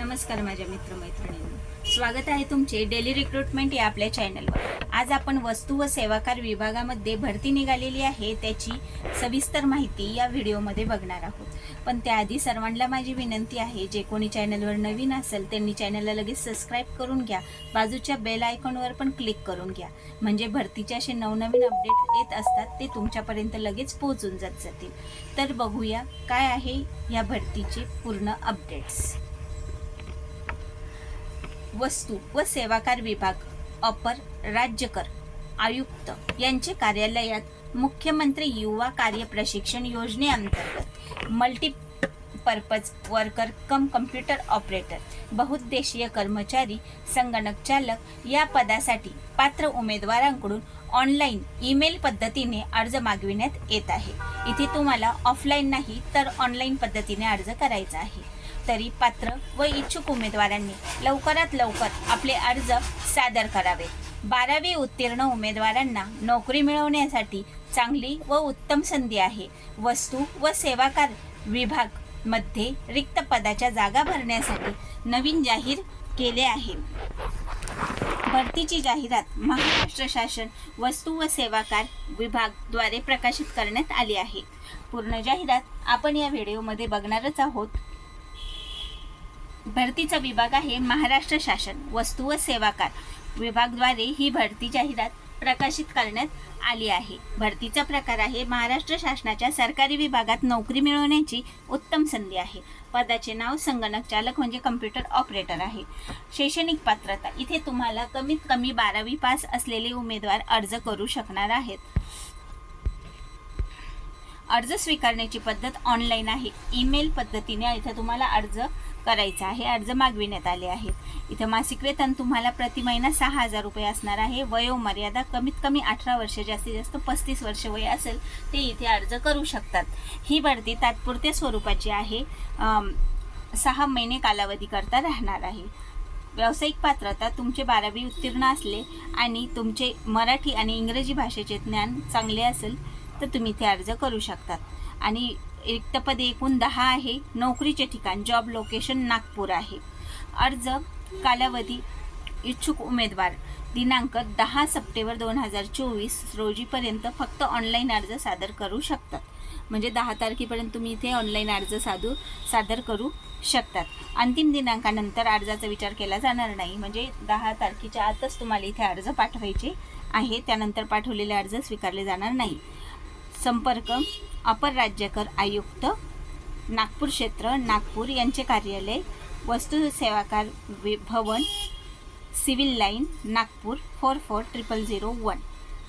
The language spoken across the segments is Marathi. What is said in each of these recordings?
नमस्कार माझ्या मित्रमैत्रिणींनो. स्वागत आहे तुमचे डेली रिक्रुटमेंट या आपल्या चॅनलवर. आज आपण वस्तू व सेवाकार विभागामध्ये भरती निघालेली आहे त्याची सविस्तर माहिती या व्हिडिओमध्ये बघणार आहोत. पण त्याआधी सर्वांना माझी विनंती आहे जे कोणी चॅनलवर नवीन असेल त्यांनी चॅनलला लगेच सबस्क्राईब करून घ्या. बाजूच्या बेल आयकॉनवर पण क्लिक करून घ्या. म्हणजे भरतीचे असे नवनवीन अपडेट येत असतात ते तुमच्यापर्यंत लगेच पोहोचून जात जातील. तर बघूया काय आहे या भरतीचे पूर्ण अपडेट्स. वस्तू व सेवाकार विभाग अपर राज्यकर आयुक्त यांचे कार्यालयात मुख्यमंत्री युवा कार्य प्रशिक्षण योजनेअंतर्गत multi purpose worker cum computer operator बहुउद्देशीय कर्मचारी संगणक चालक या पदासाठी पात्र उमेदवारांकडून ऑनलाईन ईमेल पद्धतीने अर्ज मागविण्यात येत आहे. इथे तुम्हाला ऑफलाईन नाही तर ऑनलाईन पद्धतीने अर्ज करायचा आहे. तरी पात्र व इच्छुक उमेदवारांनी लवकरात लवकर आपले अर्ज सादर करावे. बारावी उत्तीर्ण उमेदवारांना नोकरी मिळवण्यासाठी चांगली व उत्तम संधी आहे. वस्तू व सेवाकार विभागमध्ये रिक्त पदाच्या जागा भरण्यासाठी नवीन जाहीर केले आहे. भरतीची जाहिरात महाराष्ट्र शासन वस्तू व सेवाकार विभागद्वारे प्रकाशित करण्यात आली आहे. पूर्ण जाहिरात आपण या व्हिडिओमध्ये बघणारच आहोत. भरतीचा विभाग आहे महाराष्ट्र शासन वस्तू व सेवाकार. विभागद्वारे ही भरती जाहिरात प्रकाशित करण्यात आली आहे. भरतीचा प्रकार आहे महाराष्ट्र शासनाच्या सरकारी विभागात नोकरी मिळवण्याची उत्तम संधी आहे. पदाचे नाव संगणक चालक म्हणजे कम्प्युटर ऑपरेटर आहे. शैक्षणिक पात्रता इथे तुम्हाला कमीत कमी बारावी पास असलेले उमेदवार अर्ज करू शकणार आहेत. अर्ज स्वीकारण्याची पद्धत ऑनलाईन आहे. ईमेल पद्धतीने इथं तुम्हाला अर्ज करायचा आहे अर्ज मागविण्यात आले आहेत. इथं मासिक वेतन तुम्हाला प्रति महिना सहा हजार रुपये असणार आहे. वयोमर्यादा कमीत कमी अठरा वर्ष जास्तीत जास्त पस्तीस वर्ष वय असेल ते इथे अर्ज करू शकतात. ही भरती तात्पुरत्या स्वरूपाची आहे. सहा महिने कालावधीकरता राहणार आहे. व्यावसायिक पात्रता तुमचे बारावी उत्तीर्ण असले आणि तुमचे मराठी आणि इंग्रजी भाषेचे ज्ञान चांगले असेल तर तुम्ही ते अर्ज करू शकतात. आणि रिक्त पदे एकूण दहा आहे. नोकरीचे ठिकाण जॉब लोकेशन नागपूर आहे. अर्ज कालावधी इच्छुक उमेदवार दिनांक दहा सप्टेंबर दोन हजार चोवीस रोजीपर्यंत फक्त ऑनलाईन अर्ज सादर करू शकतात. म्हणजे दहा तारखेपर्यंत तुम्ही इथे ऑनलाईन अर्ज साधू सादर करू शकतात. अंतिम दिनांकानंतर अर्जाचा विचार केला जाणार नाही. म्हणजे दहा तारखेच्या आतच तुम्हाला इथे अर्ज पाठवायचे आहे. त्यानंतर पाठवलेले अर्ज स्वीकारले जाणार नाही. संपर्क अपर राज्यकर आयुक्त नागपूर क्षेत्र नागपूर यांचे कार्यालय वस्तू सेवाकार वि- भवन civil line Nagpur four four triple zero one.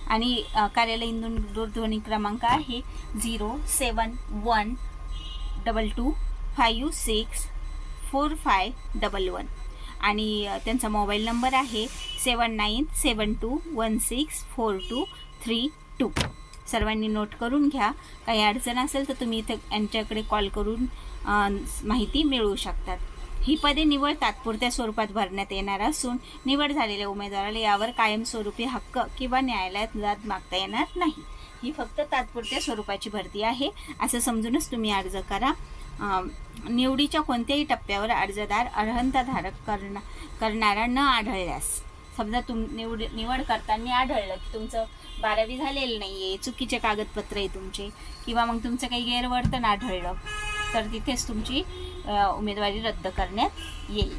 आणि कार्यालय इंदूर दूरध्वनी क्रमांक आहे zero seven one double two five six four five double one. आणि त्यांचा मोबाईल नंबर आहे seven nine seven two one six four two three two. सर्वांनी नोट करून घ्या. काही अडचण असेल तर तुम्ही इथं यांच्याकडे कॉल करून माहिती मिळवू शकतात. ही पदे निवड तात्पुरत्या स्वरूपात भरण्यात येणार असून निवड झालेल्या उमेदवाराला यावर कायमस्वरूपी हक्क किंवा न्यायालयात जात मागता येणार नाही. ही फक्त तात्पुरत्या स्वरूपाची भरती आहे. असं समजूनच तुम्ही अर्ज करा. निवडीच्या कोणत्याही टप्प्यावर अर्जदार अर्हंताधारक करणा करणारा न आढळल्यास. समजा तुम निवड निवड करताना आढळलं की तुमचं बारावी झालेलं नाही आहे चुकीचे कागदपत्र आहे तुमचे किंवा मग तुमचं काही गैरवर्तन आढळलं तर तिथेच तुमची उमेदवारी रद्द करण्यात येईल.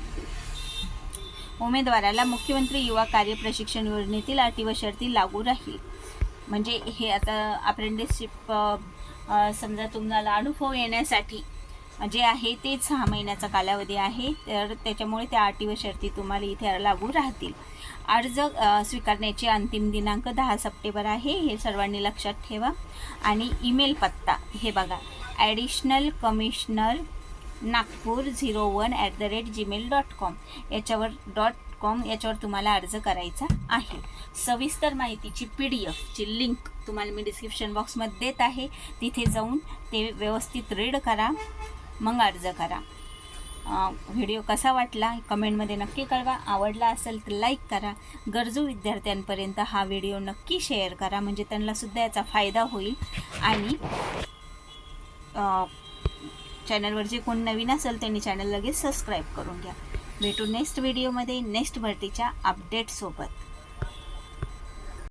उमेदवाराला मुख्यमंत्री युवा कार्य प्रशिक्षण योजनेतील अटी व शर्ती लागू राहील. म्हणजे हे आता अप्रेंटिसशिप समजा तुम्हाला अनुभव येण्यासाठी जे आहे ते सहा महिन्याचा कालावधी आहे. तर त्याच्यामुळे त्या अटी व शर्ती तुम्हाला इथे लागू राहतील. अर्ज स्वीकारण्याचे अंतिम दिनांक दहा सप्टेंबर आहे हे सर्वांनी लक्षात ठेवा. आणि ईमेल पत्ता हे बघा additional commissioner Nagpur zero one at the rate gmail dot com. याच्यावर डॉट कॉम याच्यावर तुम्हाला अर्ज करायचा आहे. सविस्तर माहितीची पी डी एफची लिंक तुम्हाला मी डिस्क्रिप्शन बॉक्समध्ये देत आहे. तिथे जाऊन ते व्यवस्थित रीड करा. मग अर्ज करा. व्हिडिओ कसा वाटला कमेंटमध्ये नक्की कळवा. आवडला असेल तर लाईक करा. गरजू विद्यार्थ्यांपर्यंत हा व्हिडिओ नक्की शेअर करा. म्हणजे त्यांनासुद्धा याचा फायदा होईल. आणि चॅनलवर जे कोण नवीन असेल त्यांनी चॅनल लगेच सबस्क्राईब करून घ्या. भेटू नेक्स्ट व्हिडिओमध्ये नेक्स्ट भरतीच्या अपडेटसोबत